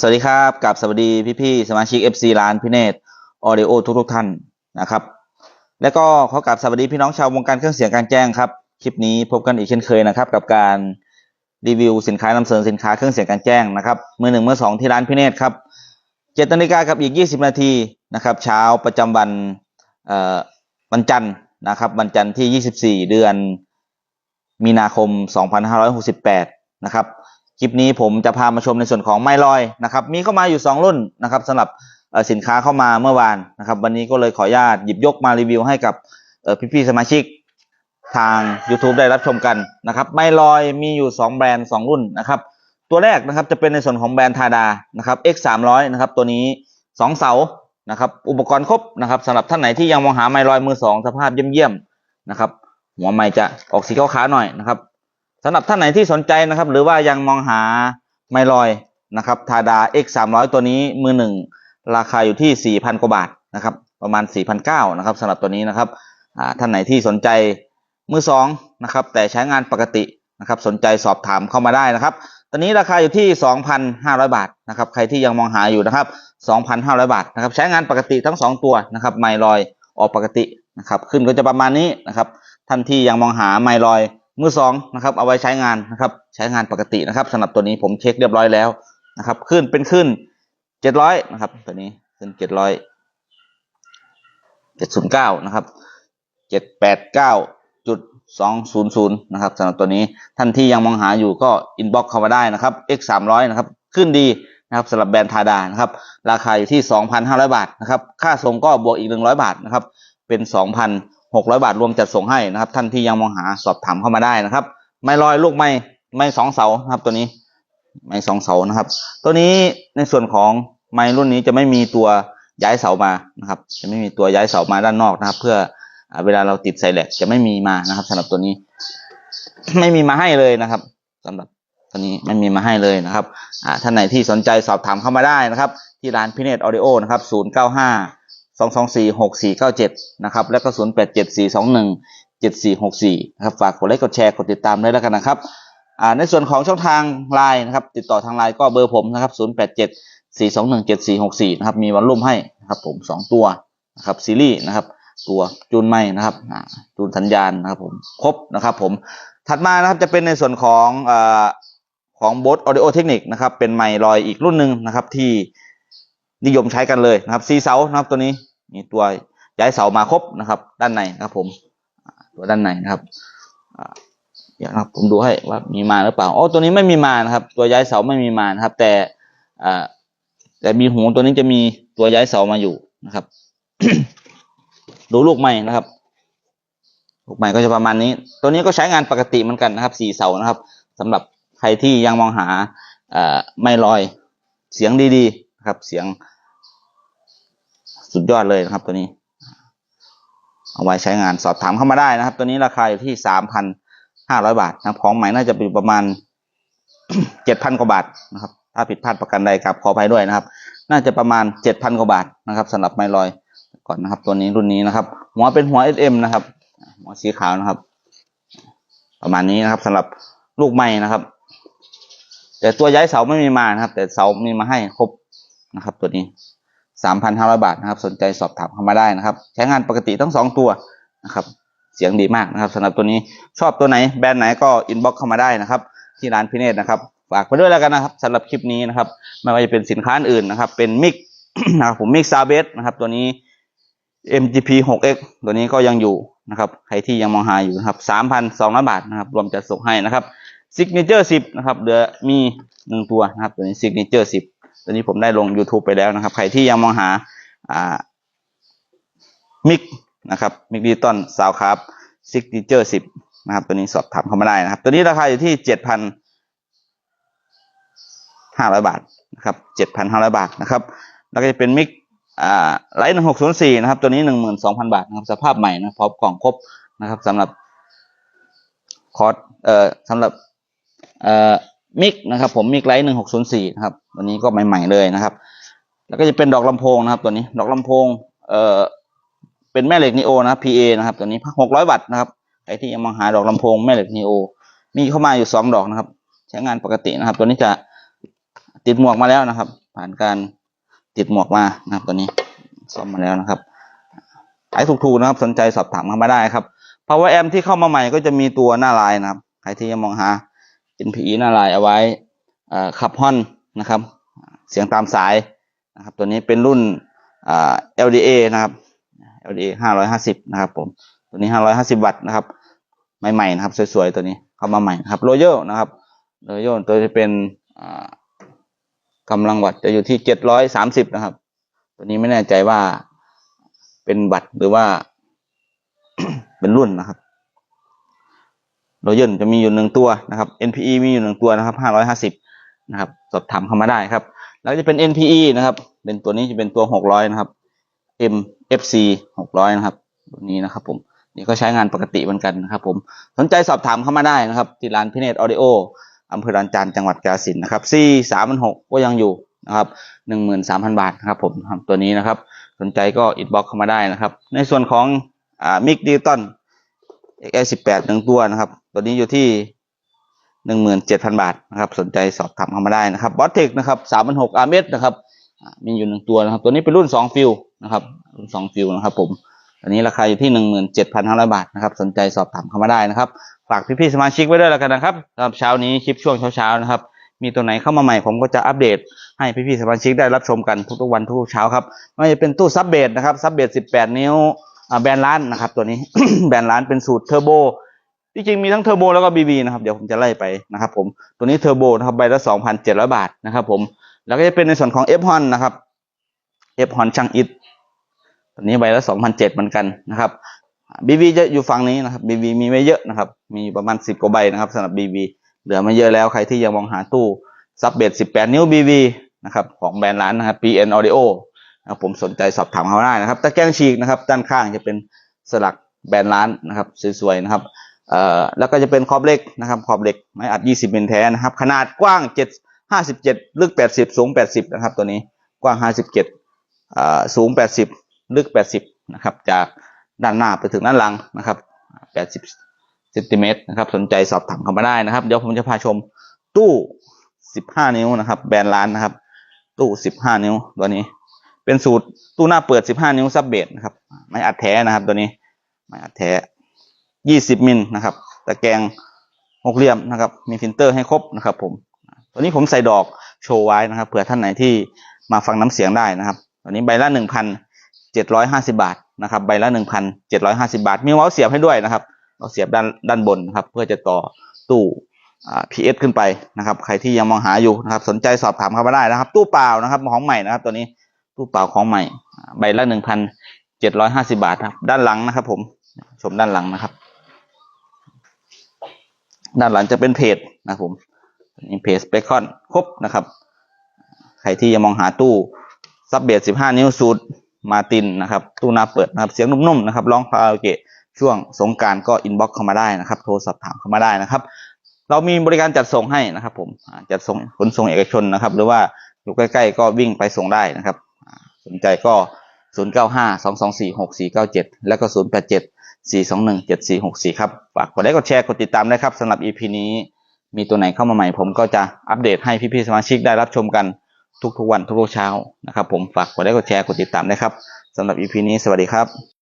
สวัสดีครับกับสวัสดีพี่ๆสมาชิก FC ร้านพิเนตออเดโอทุกๆท่านนะครับ และก็ขอกราบสวัสดีพี่น้องชาววงการเครื่องเสียงการแจ้งครับ คลิปนี้พบกันอีกเช่นเคยนะครับ กับการรีวิวสินค้านำเสนอสินค้าเครื่องเสียงการแจ้งนะครับมือหนึ่งมือสองที่ร้านพิเนตครับเจ็ดนาฬิกากับอีก 20 นาทีนะครับ เช้าประจำวันเอ่อวันจันทร์นะครับวันจันทร์ที่ 24 เดือนมีนาคม 2568 นะครับ คลิปนี้ผมจะพามาชมในส่วนของไมลอยนะครับมีเข้ามาอยู่ 2 รุ่นนะครับสำหรับสินค้าเข้ามาเมื่อวานนะครับวันนี้ก็เลยขออนุญาตหยิบยกมารีวิวให้กับพี่ๆสมาชิกทาง YouTube ได้รับชมกันนะครับไมลอยมีอยู่ 2 แบรนด์ 2 รุ่นนะครับตัวแรกนะครับจะเป็นในส่วนของแบรนด์ทาดานะครับ X 3 0 0นะครับตัวนี้ 2 เสานะครับอุปกรณ์ครบนะครับสำหรับท่านไหนที่ยังมองหาไมลอยมือสองสภาพเยี่ยมๆนะครับหัวไม้จะออกสีขาวๆหน่อยนะครับ สำหรับท่านไหนที่สนใจนะครับ หรือว่ายังมองหาไมลอยนะครับทาดา X 3 0 0ตัวนี้มือหนึ่งราคาอยู่ที่ 4,000 กว่าบาทนะครับ ประมาณ 4,900นะครับสำหรับตัวนี้นะครับท่านไหนที่สนใจมือสองนะครับ แต่ใช้งานปกตินะครับ สนใจสอบถามเข้ามาได้นะครับ ตอนนี้ราคาอยู่ที่ 2,500 บาทนะครับ ใครที่ยังมองหาอยู่นะครับ 2,500 บาทนะครับ ใช้งานปกติทั้ง 2 ตัวนะครับ ไมลอยออกปกตินะครับ ขึ้นก็จะประมาณนี้นะครับ ท่านที่ยังมองหาไมลอย มือสองนะครับเอาไว้ใช้งานนะครับใช้งานปกตินะครับสำหรับตัวนี้ผมเช็คเรียบร้อยแล้วนะครับขึ้นเป็นขึ้น700นะครับตัวนี้ขึ้น700 709นะครับ789จุด200นะครับสำหรับตัวนี้ท่านที่ยังมองหาอยู่ก็อินบ็อกเข้ามาได้นะครับ X 300นะครับขึ้นดีนะครับสำหรับแบรนด์ทาดานะครับราคาอยู่ที่2,500บาทนะครับค่าส่งก็บวกอีก100บาทนะครับเป็น 600 บาทรวมจัดส่งให้นะครับ ท่านที่ยังมองหาสอบถามเข้ามาได้นะครับ ไม่ลอยลูกไม่ไม่สองเสานะครับ ตัวนี้ไม่สองเสานะครับ ตัวนี้ในส่วนของไม้รุ่นนี้จะไม่มีตัวย้ายเสามานะครับ จะไม่มีตัวย้ายเสามาด้านนอกนะครับ เพื่ออเวลาเราติดไซแลกจะไม่มีมานะครับสำหรับตัวนี้ ไม่มีมาให้เลยนะครับสำหรับตัวนี้ไม่มีมาให้เลยนะครับท่านไหนที่สนใจสอบถามเข้ามาได้นะครับ ที่ร้านพิเนตออดิโอนะครับศูนย์เก้าห้า สองสองสี่หกสี่เก้าเจ็ดนะครับ แล้วก็ศูนย์แปดเจ็ดสี่สองหนึ่งเจ็ดสี่หกสี่นะครับ ฝากกดไลค์กดแชร์กดติดตามด้วยแล้วกันนะครับอ่าในส่วนของช่องทางไลน์นะครับ ติดต่อทางไลน์ก็เบอร์ผมนะครับศูนย์แปดเจ็ดสี่สองหนึ่งเจ็ดสี่หกสี่นะครับ มีวันรุ่มให้นะครับ ผมสองตัวนะครับซีรีส์นะครับ ตัวจูนไม่นะครับจูนสัญญาณนะครับ ผมครบนะครับ ผมถัดมานะครับจะเป็นในส่วนของอของบ s ออดิโอเทคนิคนะครับ เป็นไมค์ลอยอีกรุ่นหนึ่งนะครับที่นิยมใช้กันเลยนะครับซีเสานะครับตัวนี้ มีตัวย้ายเสามาครบนะครับ ด้านในนะครับผมตัวด้านในนะครับอ่าเดี๋ยวนะครับผมดูให้ว่ามีมาหรือเปล่าอ๋อตัวนี้ไม่มีมานะครับ ตัวย้ายเสาไม่มีมานะครับ แต่แต่มีหูตัวนี้จะมีตัวย้ายเสามาอยู่นะครับ ดูลูกใหม่นะครับลูกใหม่ก็จะประมาณนี้ ตัวนี้ก็ใช้งานปกติเหมือนกันนะครับสี่เสานะครับสำหรับใครที่ยังมองหาไม่ลอยเสียงดีๆนะครับ เสียง สุดยอดเลยนะครับตัวนี้ เอาไว้ใช้งานสอบถามเข้ามาได้นะครับ ตัวนี้ราคาอยู่ที่สามพันห้าร้อยบาทนะครับของใหม่น่าจะอยู่ประมาณเจ็ดพันกว่าบาทนะครับ ถ้าผิดพลาดประกันใดกับขออภัยด้วยนะครับ น่าจะประมาณเจ็ดพันกว่าบาทนะครับสำหรับไมลอยก่อนนะครับ ตัวนี้รุ่นนี้นะครับ หัวเป็นหัว SM นะครับ หัวสีขาวนะครับ ประมาณนี้นะครับสำหรับลูกไม้นะครับ แต่ตัวย้ายเสาไม่มีมานะครับ แต่เสามีมาให้ครบนะครับ ตัวนี้ สามพันห้าร้อยบาทนะครับ สนใจสอบถามเข้ามาได้นะครับ ใช้งานปกติทั้งสองตัวนะครับ เสียงดีมากนะครับสำหรับตัวนี้ชอบตัวไหนแบรนด์ไหนก็อินบ็อกเข้ามาได้นะครับ ที่ร้านพิเนตนะครับฝากไปด้วยแล้วกันนะครับสำหรับคลิปนี้นะครับไม่ว่าจะเป็นสินค้าอื่นนะครับ เป็นมิกนะครับผมมิกซาเบสนะครับ ตัวนี้ MGP 6X ตัวนี้ก็ยังอยู่นะครับ ใครที่ยังมองหาอยู่นะครับ 3,200 บาทนะครับ รวมจัดส่งให้นะครับ Signature 10 นะครับ เหลือมีหนึ่งตัวนะครับ ตัวนี้ Signature 10 ตัวนี้ผมได้ลง YouTube ไปแล้วนะครับ ใครที่ยังมองหามิกนะครับมิกดิจิตอลซาวครับ Signature 10นะครับ ตัวนี้สอบถามเข้ามาได้นะครับ ตัวนี้ราคาอยู่ที่7,500บาทนะครับ7,500บาทนะครับ แล้วก็จะเป็นมิกไลท์หนึ่งหกศูนย์สี่นะครับ ตัวนี้หนึ่งหมื่นสองพันบาทนะครับสภาพใหม่นะพร้อมกล่องครบนะครับสำหรับคอร์สเอ่อสำหรับเอ่อ มิกนะครับผมมิกไลท์หนึ่งหกศูนย์สี่นะครับตัวนี้ก็ใหม่ ๆเลยนะครับ แล้วก็จะเป็นดอกลำโพงนะครับ ตัวนี้ดอกลำโพงเอ่อเป็นแม่เหล็กนีโอนะ PA นะครับ ตัวนี้หกร้อยวัตต์นะครับใครที่ยังมองหาดอกลำโพงแม่เหล็กนีโอมีเข้ามาอยู่สองดอกนะครับ ใช้งานปกตินะครับ ตัวนี้จะติดหมวกมาแล้วนะครับ ผ่านการติดหมวกมานะครับ ตัวนี้ซ่อมมาแล้วนะครับขายถูกๆนะครับ สนใจสอบถามเข้ามาได้ครับ power amp ที่เข้ามาใหม่ก็จะมีตัวหน้าลายนะครับ ใครที่ยังมองหา NPE หน้าลายเอาไว้ขับฮอนนะครับ เสียงตามสายนะครับ ตัวนี้เป็นรุ่น LDA นะครับ LDA 550 นะครับผม ตัวนี้ 550 วัตต์นะครับ ใหม่ๆนะครับ สวยๆ ตัวนี้เข้ามาใหม่นะครับ Royal นะครับ Royal ตัวที่เป็นกำลังวัตต์จะอยู่ที่ 730 นะครับ ตัวนี้ไม่แน่ใจว่าเป็นวัตต์หรือว่าเป็นรุ่นนะครับ โรเยนจะมีอยู่หนึ่งตัวนะครับ NPE มีอยู่หนึ่งตัวนะครับห้าร้อยห้าสิบนะครับ สอบถามเข้ามาได้ครับ แล้วจะเป็น NPE นะครับ เป็นตัวนี้จะเป็นตัวหกร้อยนะครับ MFC หกร้อยนะครับ ตัวนี้นะครับผม นี่ก็ใช้งานปกติเหมือนกันนะครับ ผม สนใจสอบถามเข้ามาได้นะครับ ที่ร้านพิเนตออดิโออำเภอดอนจานจังหวัดกาฬสินธุ์นะครับ C สามพันหกก็ยังอยู่นะครับหนึ่งหมื่นสามพันบาทนะครับผมตัวนี้นะครับ สนใจก็อินบ็อกเข้ามาได้นะครับ ในส่วนของอ่ามิกดิจิตอล XI สิบแปดหนึ่งตัวนะครับ ตัวนี้อยู่ที่หนึ่งหมื่นเจ็ดพันบาทนะครับ สนใจสอบถามเข้ามาได้นะครับบอสเทคนะครับสามพันหกอาร์เมนะครับ มีอยู่หนึ่งตัวนะครับ ตัวนี้เป็นรุ่นสองฟิลนะครับ รุ่นสองฟิลนะครับ ผม อันนี้ราคาอยู่ที่หนึ่งหมื่นเจ็ดพันห้าร้อยบาทนะครับ สนใจสอบถามเข้ามาได้นะครับ ฝากพี่ๆสมาชิกไว้ด้วยแล้วกันนะครับสำหรับเช้านี้คลิปช่วงเช้าๆนะครับ มีตัวไหนเข้ามาใหม่ผมก็จะอัปเดต ให้พี่ๆสมาชิกได้รับชมกันทุกๆวันทุกๆเช้าครับ ไม่ว่าจะเป็นตู้ซับเบสนะครับซับเบส18นิ้ว แบรนด์ร้านนะครับ ตัวนี้ แบรนด์ร้านเป็นสูตรเทอร์โบที่จริงมีทั้งเทอร์โบแล้วก็บีบีนะครับ เดี๋ยวผมจะไล่ไปนะครับ ผมตัวนี้เทอร์โบนะครับใบละ2,700บาทนะครับ ผม แล้วก็จะเป็นในส่วนของ F h o n นนะครับ F h o n ช่างอิฐตัวนี้ใบละ2,700เจ็ดเหมือนกันนะครับบีบีจะอยู่ฝั่งนี้นะครับบีบีมีไม่เยอะนะครับ มีประมาณ10กว่าใบนะครับสำหรับบีบีเหลือไม่เยอะแล้วใครที่ยังมองหาตู้ซับเบส18นิ้ว BV นะครับของแบรนด์ร้านนะครับ PN Audio นะผมสนใจสอบถามเขาได้นะครับตะแกรงฉีกนะครับ ด้านข้างจะเป็นสลักแบรนด์ร้านนะครับสวยๆนะครับเอ่อแล้วก็จะเป็นขอบเหล็กนะครับขอบเหล็กไม้อัด 20มิลแท้นะครับ ขนาดกว้าง7 57 ลึก 80 สูง 80 นะครับ ตัวนี้กว้าง 57อ่าสูง 80 ลึก 80 นะครับ จากด้านหน้าไปถึงด้านหลังนะครับ 80เซนติเมตรนะครับ สนใจสอบถามเข้ามาได้นะครับ เดี๋ยวผมจะพาชมตู้ 15 นิ้วนะครับ แบรนด์ร้านนะครับ ตู้ 15 นิ้วตัวนี้ เป็นสูตรตู้หน้าเปิด 15 นิ้วซับเบสนะครับ ไม่อัดแท้นะครับ ตัวนี้ ไม่อัดแท้ 20 มิลนะครับ ตะแกรงหกเหลี่ยมนะครับ มีฟิลเตอร์ให้ครบนะครับ ผม ตัวนี้ผมใส่ดอกโชว์ไว้นะครับ เผื่อท่านไหนที่มาฟังน้ำเสียงได้นะครับ ตัวนี้ใบละ 1,750 บาทนะครับ ใบละ 1,750 บาท มีเมาส์เสียบให้ด้วยนะครับ เราเสียบด้านด้านบนนะครับ เพื่อจะต่อตู้อ่า PS ขึ้นไปนะครับ ใครที่ยังมองหาอยู่นะครับ สนใจสอบถามเข้ามาได้นะครับ ตู้เปล่านะครับ ของใหม่นะครับ ตัวนี้ ตู้เปล่าของใหม่ ใบละหนึ่งพันเจ็ดร้อยห้าสิบาทครับ ด้านหลังนะครับ ผม ชมด้านหลังนะครับ ด้านหลังจะเป็นเพจนะผมนี่เพจเบคอนครบนะครับ ใครที่ยังมองหาตู้ซับเบสสิบห้านิ้วสูตรมาตินนะครับ ตู้หน้าเปิดนะครับ เสียงนุ่มๆนะครับร้องคาราโอเกะช่วงสงการก็อินบ็อกเข้ามาได้นะครับ โทรสอบถามเข้ามาได้นะครับ เรามีบริการจัดส่งให้นะครับ ผมจัดส่งขนส่งเอกชนนะครับ หรือว่าอยู่ใกล้ ๆ ก็วิ่งไปส่งได้นะครับ สนใจก็ 0 9 5 2 2 4 6 4 9 7 แล้วก็ 0 8 7 4 2 1 7 4 6 4 ครับ ฝากกดไลค์กดแชร์กดติดตามได้ครับสำหรับ EP นี้ มีตัวไหนเข้ามาใหม่ ผมก็จะอัปเดตให้พี่ๆสมาชิกได้รับชมกันทุกๆวันทุกๆเช้านะครับผมฝากกดไลค์กดแชร์กดติดตามได้ครับสำหรับ EP นี้สวัสดีครับ